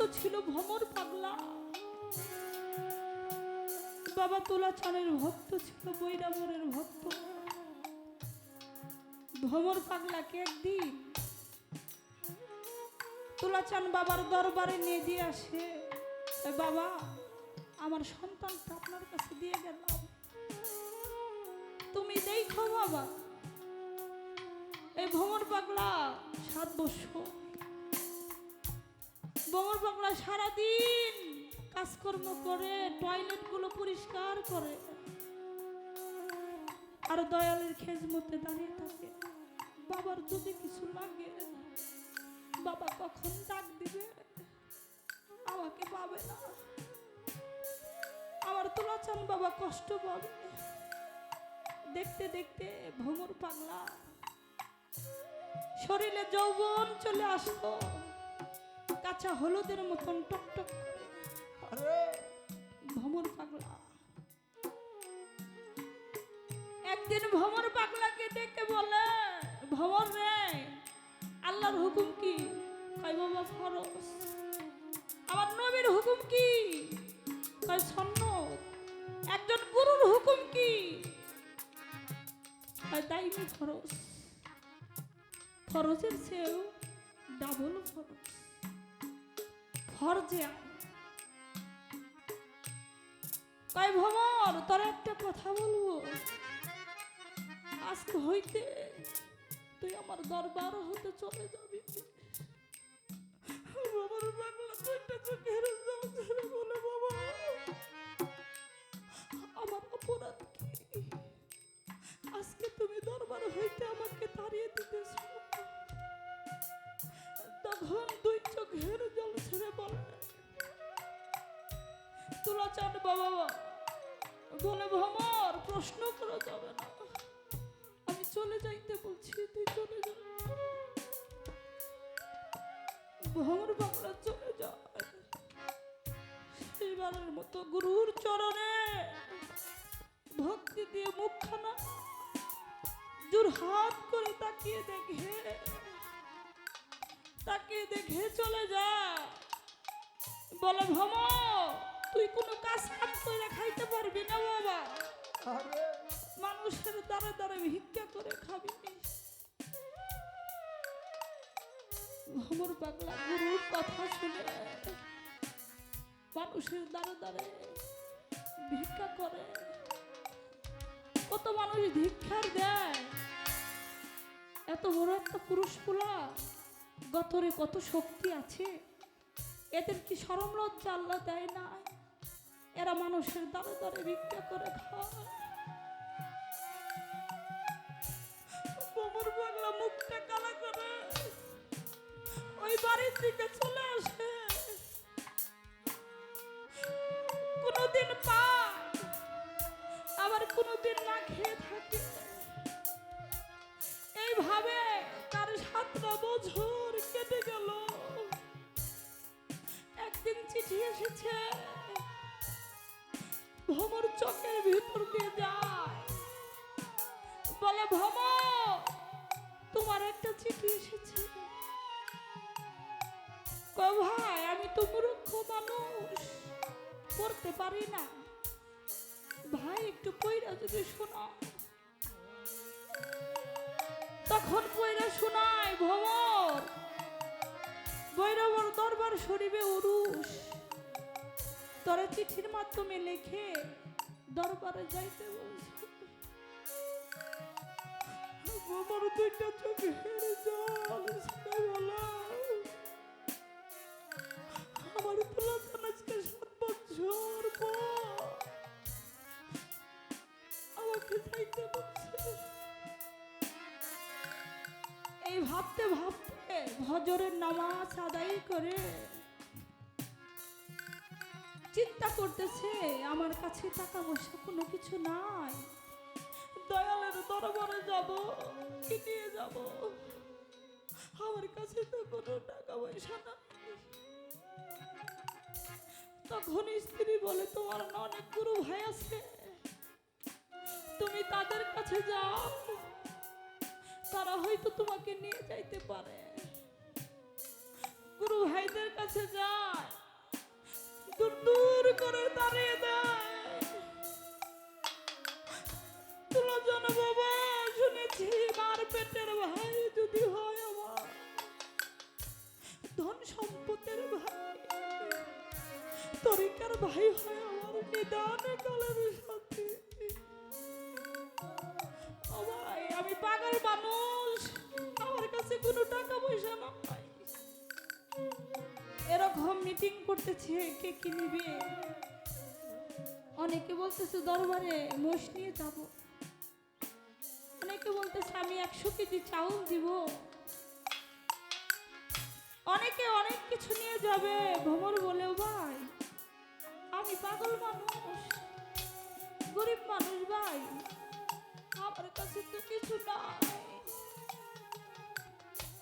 ভক্ত ছিল ভমর পাগলা। বাবা তোলাচানের ভক্ত ছিল বৈরামরের ভক্ত। ভমর পাগলাকে একদিন তোলাচান বাবার দরবারে নিয়ে দিয়ে আসে, "এ বাবা, আমার সন্তানটা আপনার কাছে দিয়ে গেলাম। তুমি দেখো বাবা এই ভ্রমণ পাগলা সাত বছর ভ্রমণ পাগলা সারাদিন কাজকর্ম করে টয়লেটগুলো পরিষ্কার করে। আর দয়ালের খেজমতে দাঁড়িয়ে থাকে। বাবার যদি কিছু লাগে, বাবা কখন ডাক দিবে? আমাকে পাবে না। আমার তোলাচান বাবা কষ্ট পাবে। দেখতে দেখতে ভ্রমর পাগলা। শরীরে যৌবন চলে আসতো কাঁচা হলুদের মতন টকটক করে আরে। ভ্রমর পাগলা। একদিন ভ্রমর পাগলাকে ডেকে বলে ভ্রমর রে আল্লাহর হুকুম কি? কয় বাবা ফরজ। আমার নবীর হুকুম কি? কয় সন্ন্যত একজন গুরুর হুকুম কি? কয় দাইমি ফরজ। ফরজের চেয়েও ডাবল ফরজ। তোর একটা কথা বলব। আজকে হইতে তুই আমার দরবার চলে বাবা, আমার অপরাধ আজকে তুমি দরবার হইতে আমাকে তাড়িয়ে দিতেছ। তখন দুই চোখের ছেড়ে বলে। তুলা চান বাবা, বলে ভ্রমর প্রশ্ন করা যাবে না। আমি চলে যাইতে বলছি, তুই চলে যা। ভ্রমর বাংলা চলে যায় সেইবারের মতো গুরুর চরণে ভক্তি দিয়ে মুখখানা হাত করে তাকিয়ে দেখে। তাকিয়ে দেখে চলে যা। বলে ভম তুই কোনো কাজ কাম করে খাইতে পারবি না বাবা। মানুষের দ্বারা দ্বারা ভিক্ষা করে খাবি ভমর পাগলা গুরুর কথা শুনে মানুষের দ্বারা দ্বারে ভিক্ষা করে। কত মানুষ ভিক্ষার দেয়। এত বড় একটা পুরুষ পোলা গতরে কত শক্তি আছে? এদের কি সরম লজ্জা আল্লাহ দেয় না এরা মানুষের দ্বারা দ্বারে ভিক্ষা করে খায়। পাগলা মুখটা কালা করে। ওই বাড়ির দিকে চলে আসে। কোনোদিন পায়, আবার কোনোদিন না খেয়ে থাকে। এইভাবে সাতটা বছর কেটে গেল। একদিন চিঠি এসেছে, ভমর চোখের ভিতর দিয়ে যায়। বলে, ভম, তোমার একটা চিঠি এসেছে। ভাই, আমি তো মূর্খ মানুষ, পড়তে পারি না। ভাই, একটু কইরা যদি শোনা তখন কইরা শোনায় ভমর বৈরবর দরবার শরীবে উরুষ। তোরা চিঠির মাধ্যমে লেখে, দরবারে যাইতে বলছে। আমার দুইটা চোখের জল ছেড়ে আমার পুরাতন আজকে সাত বছর আমাকে যাইতে বলছে। এই ভাবতে ভাবতে ভজরের নামাজ আদায় করে চিন্তা করতেছে, আমার কাছে টাকা পয়সা কোনো কিছু নাই। দয়ালের দরবারে যাব কি নিয়ে যাব। আমার কাছে তো কোনো টাকা পয়সা নাই। তখন স্ত্রী বলে, তোমার অনেক গুরু ভাই আছে। তুমি তাদের কাছে যাও তারা হয়তো তোমাকে নিয়ে যাইতে পারে। গুরু ভাইদের কাছে যায় দূর দূর করে দাঁড়িয়ে দেয়। জানো বাবা, শুনেছি মার পেটের ভাই যদি হয় আমার। ধন সম্পদের ভাই, তরিকার ভাই হয় আমার। নিদান কালের সাথে পাগল মানুষ, আমার কাছে কোনো টাকা পয়সা নাই এরকম মিটিং করতেছে, কে কি নিবে? অনেকে বলতেছে, দরবারে মোষ নিয়ে যাব। অনেকে বলতেছে, আমি একশো কেজি চাউল দিব। অনেকে অনেক কিছু নিয়ে যাবে, ভ্রমর বলেও, ভাই, আমি পাগল মানুষ, গরিব মানুষ, ভাই। আমার কাছে তো কিছু নাই।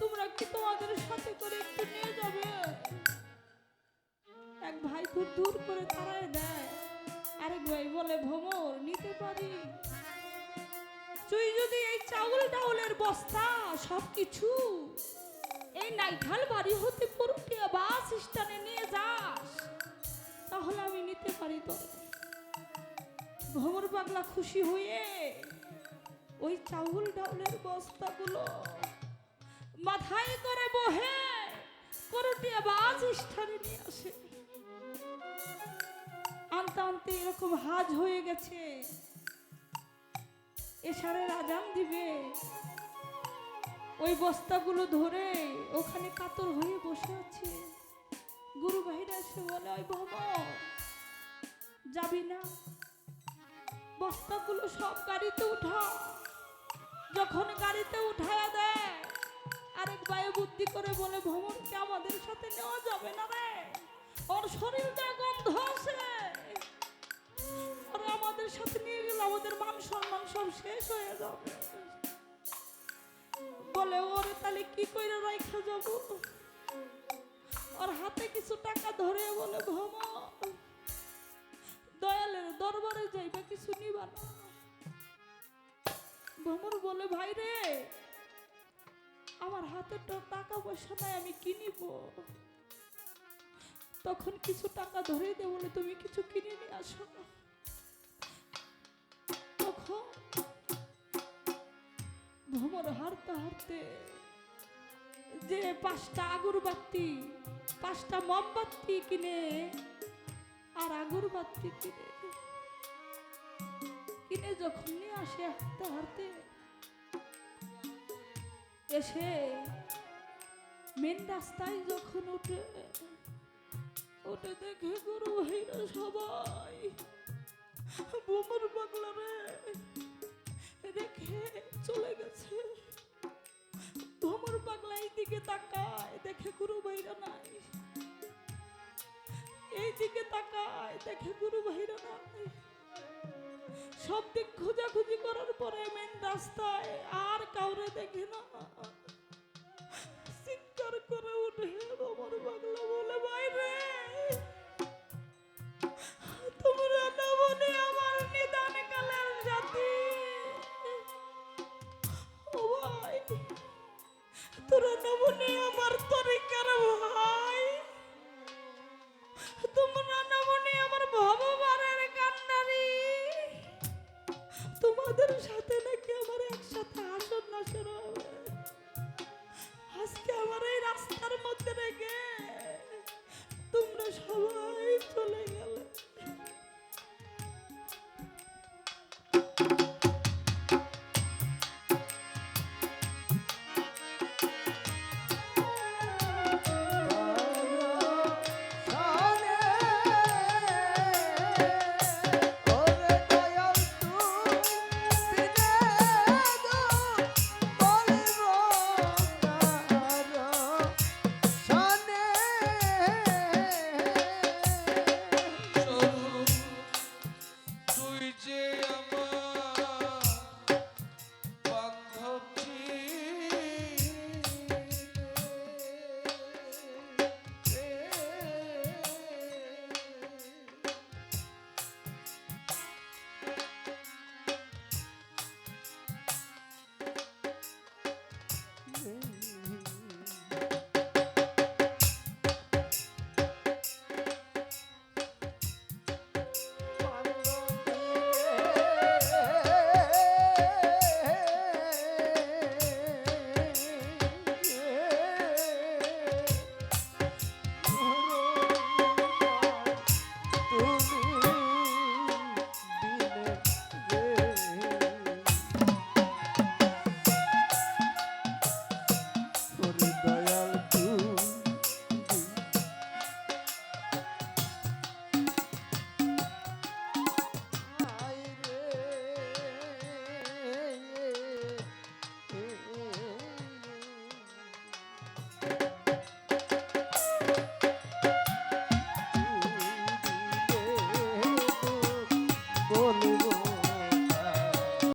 তোমরা কি তোমাদের সাথে করে একটু নিয়ে যাবে? এক ভাই খুব দূর করে তারায় দেয়। আরেক ভাই বলে ভ্রমর নিতে পারি? তুই যদি এই চাউল ডাউলের বস্তা সব কিছু এই নাইখাল বাড়ি হতে পুরুটিয়া বাস স্ট্যান্ডে নিয়ে যাস, তাহলে আমি নিতে পারি তো ভ্রমর পাগলা খুশি হয়ে ওই চাউল ডাউলের বস্তাগুলো মাথায় করে বহে করটিয়া বাস স্থানে নিয়ে আসে। আনতে আনতে এরকম হাজ হয়ে গেছে। এসারের আজান দিবে। ওই বস্তাগুলো ধরে ওখানে কাতর হয়ে বসে আছে। গুরু ভাইরা এসে বলে, ওই বাবা যাবি না? বস্তাগুলো সব গাড়িতে উঠা যখন গাড়িতে উঠায়া দেয়, আরেক বায়ু বুদ্ধি করে বলে ভ্রমণকে আমাদের সাথে নেওয়া যাবে না রে? ওর শরীরটা গন্ধ আছে। ওরা আমাদের সাথে নিয়ে গেলে আমাদের মান সম্মান সব শেষ হয়ে যাবে। বলে, ওরে, তাহলে কি করে রাখা যাব? ওর হাতে কিছু টাকা ধরে বলে ভ্রমণ দয়ালের দরবারে যাইবা, কিছু নিবা না। ভ্রমর বলে, ভাই রে, আমার হাতে তো টাকা পয়সা নাই, আমি কি নিব? তখন কিছু টাকা ধরে দে বলে তুমি কিছু কিনে নিয়ে আসো তখন ভ্রমর হারতে হারতে যে পাঁচটা আগরবাতি পাঁচটা মোমবাতি কিনে আর আগরবাতি কিনে যখন নিয়ে আসে হাঁটতে হাঁটতে, এসে মেন রাস্তায় যখন উঠে ওটা দেখে গুরু ভাইরা সবাই। বোমর বাংলারে রেখে চলে গেছে। ভ্রমর পাগলা এই দিকে তাকায়, দেখে গুরু ভাইরা নাই। এই দিকে তাকায়, দেখে গুরু ভাইরা নাই। সব দিক খোঁজাখুঁজি করার পরে মেন রাস্তায় আর কাউরে দেখে না। চিৎকার করে উঠে আমার বাংলা বলে বাইরে তোমরা আমার নিদান কালের জাতি। ও ভাই, তোরা আমার তরিকার ভাই। তোমরা না আমার বাবা ওদের সাথে নাকি আমার একসাথে আসন না যে